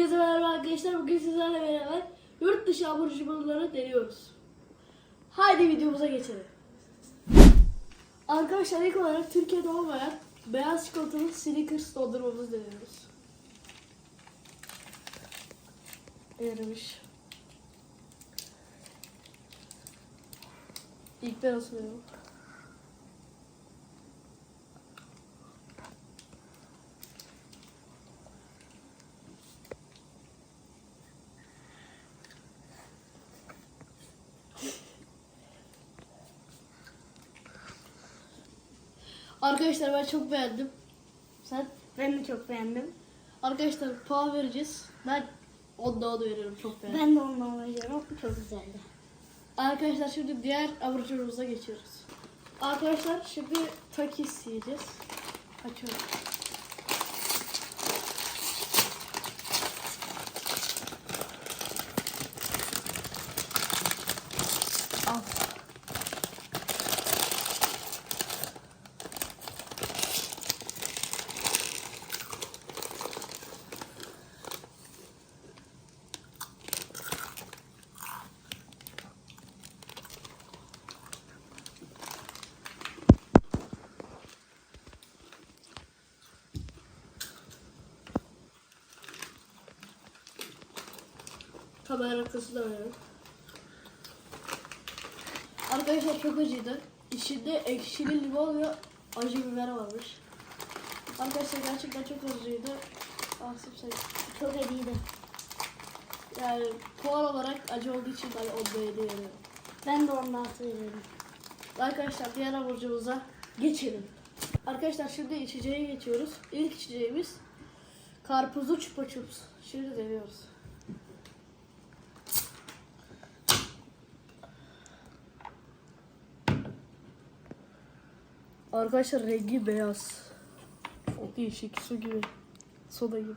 Hepinize merhaba arkadaşlar. Bugün sizlerle beraber yurt dışı abur cuburları deniyoruz. Haydi videomuza geçelim. Arkadaşlar ilk olarak Türkiye'de olmayan beyaz çikolatalı Snickers dondurmamızı deniyoruz. Erimiş. İlk ben ısırıyorum. Arkadaşlar ben çok beğendim. Sen? Ben de çok beğendim. Arkadaşlar puan vereceğiz. Ben 10'da 10 veriyorum çok beğendim. Ben de ondan alıyorum. Çok güzeldi. Arkadaşlar şimdi diğer abur cuburumuza geçiyoruz. Arkadaşlar şimdi takis yiyeceğiz. Açıyorum. Kamera arkası da verelim. Arkadaşlar çok acıydı. İçinde ekşili limon ve acı biber varmış. Arkadaşlar gerçekten çok acıydı. Asım sen. Çok iyiydi. Yani puan olarak acı olduğu için ben onda 7 veriyorum. Ben de ondan altı veriyorum. Arkadaşlar diğer hamurcumuza geçelim. Arkadaşlar şimdi içeceğe geçiyoruz. İlk içeceğimiz karpuzlu çupa çups. Şimdi deniyoruz. Arkadaşlar rengi beyaz. Çok değişik su gibi. Soda gibi.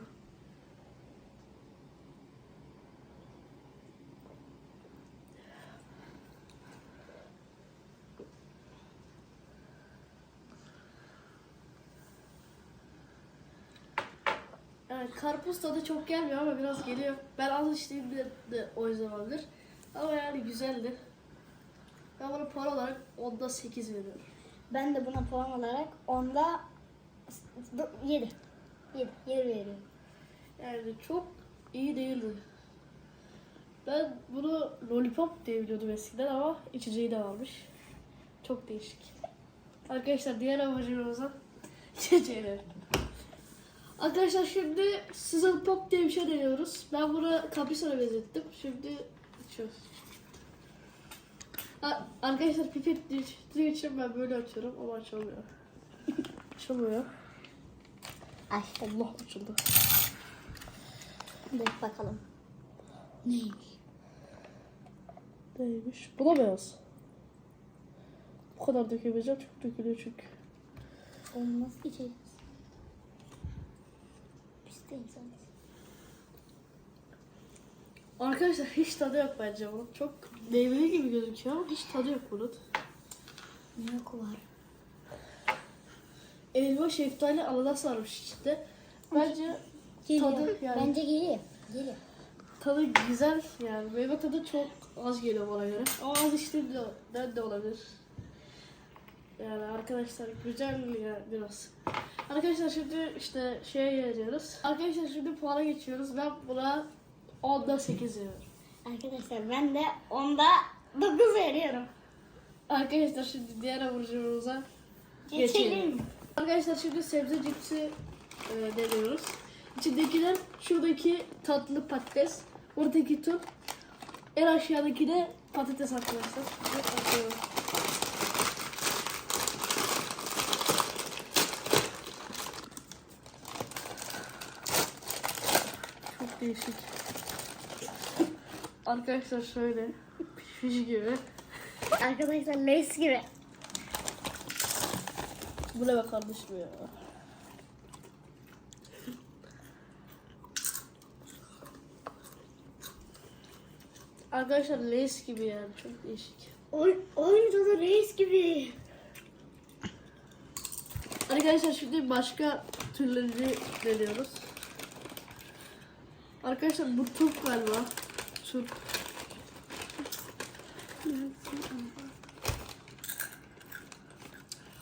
Evet, karpuz tadı çok gelmiyor ama biraz geliyor. Ben az içtiğimde de o olabilir. Ama yani güzeldi. Ben buna puan olarak onda 8 veriyorum. Ben de buna puan olarak onda 7. 7. 7 veriyorum. Yani çok iyi değildi. Ben bunu lollipop diye biliyordum eskiden ama içeceği de varmış. Çok değişik. Arkadaşlar diğer amacımızın içeceğini. Arkadaşlar şimdi Sizzle Pop diye bir şey deniyoruz. Ben bunu Caprice'e benzettim. Şimdi içiyoruz. Arkadaşlar pipet düştüğü için ben böyle açıyorum ama açılmıyor. açılmıyor. Ay. Allah açıldı. Dur bakalım. Neymiş? Neymiş? Bu da beyaz. Bu kadar dökemeyeceğim çok dökülüyor çünkü. Nasıl içeceğiz? Biz de insanız. Arkadaşlar hiç tadı yok bence bunun. Çok meyveli gibi gözüküyor ama hiç tadı yok bunun. Yok var. Elma, şeftali, ananas varmış içinde. Bence Geliyor. tadı yani Bence geliyor. Geliyor. tadı güzel yani. Meyve tadı çok az geliyor bana göre. Ama az içtiğimden de olabilir. Yani arkadaşlar güzel ya biraz. Arkadaşlar şimdi işte şeye geleceğiz. Arkadaşlar şimdi puana geçiyoruz. Ben buna 10'da 8 veriyorum. Arkadaşlar ben de onda 9 veriyorum. Arkadaşlar şimdi diğer hamurcumuza Geçelim. geçelim. Arkadaşlar şimdi sebze cipsi e, deniyoruz. İçindekiler şuradaki tatlı patates, buradaki tut, en aşağıdaki de patates arkadaşlar. Atıyorum. Çok değişik. Arkadaşlar şöyle pişmiş gibi. Arkadaşlar leş gibi. Bu ne be kardeşim ya. Arkadaşlar Lays gibi yani çok değişik. Oy, oyun tadı reis gibi. Arkadaşlar şimdi başka türleri deniyoruz. Arkadaşlar bu turp galiba. Turp.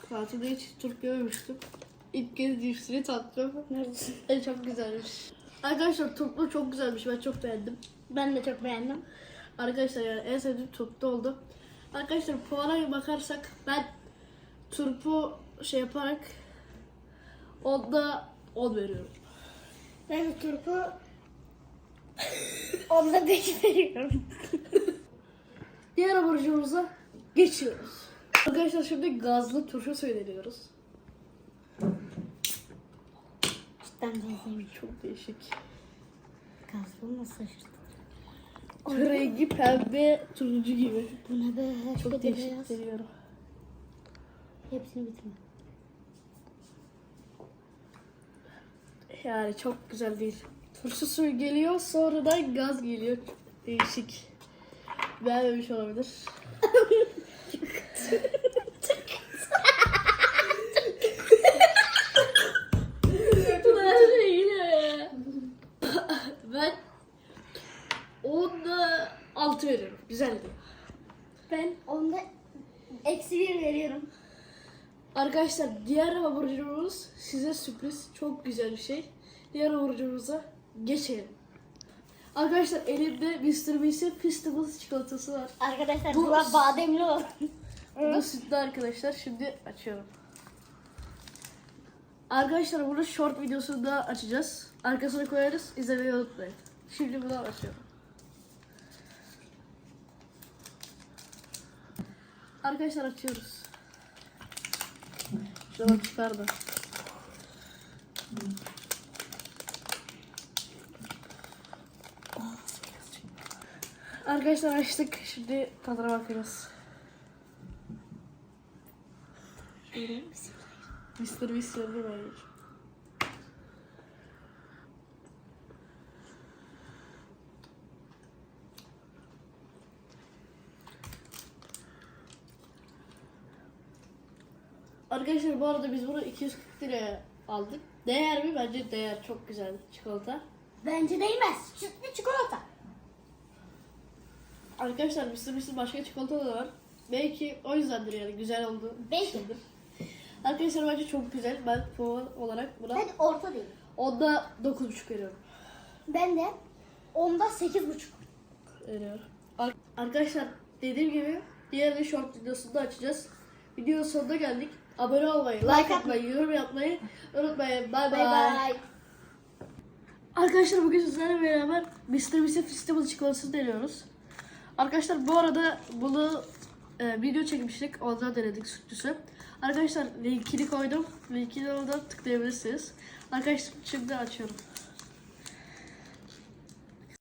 Hayatımda hiç turp görmemiştim. İlk kez cipsini tattım. Neredesin? Çok güzelmiş. Arkadaşlar turplu çok güzelmiş. Ben çok beğendim. Ben de çok beğendim. Arkadaşlar yani en sevdiğim turplu oldu. Arkadaşlar puana bakarsak ben turpu şey yaparak onda 10 veriyorum. Ben turpu onda 5 veriyorum. Diğer hamurcumuza geçiyoruz. Arkadaşlar şimdi gazlı turşu söyleniyoruz. Cidden benzeymiş. Çok değişik. Gazlı nasıl şaşırdım. Rengi pembe turuncu gibi. Bu ne be? Çok Çok değişik beyaz. seviyorum. Hepsini bitirme. Yani çok güzel değil. Turşu suyu geliyor sonra da gaz geliyor. Değişik. Beğenmemiş olabilir. Ben onda altı veriyorum. Güzeldi. Ben onda eksi 1 veriyorum. Arkadaşlar diğer hamburgerimiz size sürpriz. Çok güzel bir şey. Diğer hamburgerimize geçelim. Arkadaşlar elimde Mr. Beast'in Festivals çikolatası var. Arkadaşlar Bu- bu da bademli olan. Bu da sütlü arkadaşlar. Şimdi açıyorum. Arkadaşlar bunu short videosunda açacağız. Arkasına koyarız. İzlemeyi unutmayın. Şimdi bunu açıyorum. Arkadaşlar açıyoruz. Şuradan çıkardım. Arkadaşlar açtık. Şimdi tadına bakacağız. Şöyle. Mr. Yanına ben geçeyim. Arkadaşlar bu arada biz bunu 240 liraya aldık. Değer mi? Bence değer. Çok güzel çikolata. Bence değmez. Sütlü çikolata. Arkadaşlar Mr. Beast'in başka çikolata da var. Belki o yüzdendir yani güzel oldu. Belki. Arkadaşlar bence çok güzel. Ben puan olarak buna Ben orta değil. onda 9.5 veriyorum. Ben de onda 8,5. veriyorum. Ar- Arkadaşlar dediğim gibi diğer bir short videosunda açacağız. Videonun sonuna geldik. Abone olmayı, like, Like atmayı, yorum yapmayı unutmayın. Bay Bay bay. bay. Arkadaşlar bugün sizlerle beraber Mr. Beast'in Festival çikolatasını deniyoruz. Arkadaşlar bu arada bunu e, video çekmiştik. Ondan denedik sütlüsü. Arkadaşlar linkini koydum. Linkini oradan tıklayabilirsiniz. Arkadaşlar şimdi açıyorum.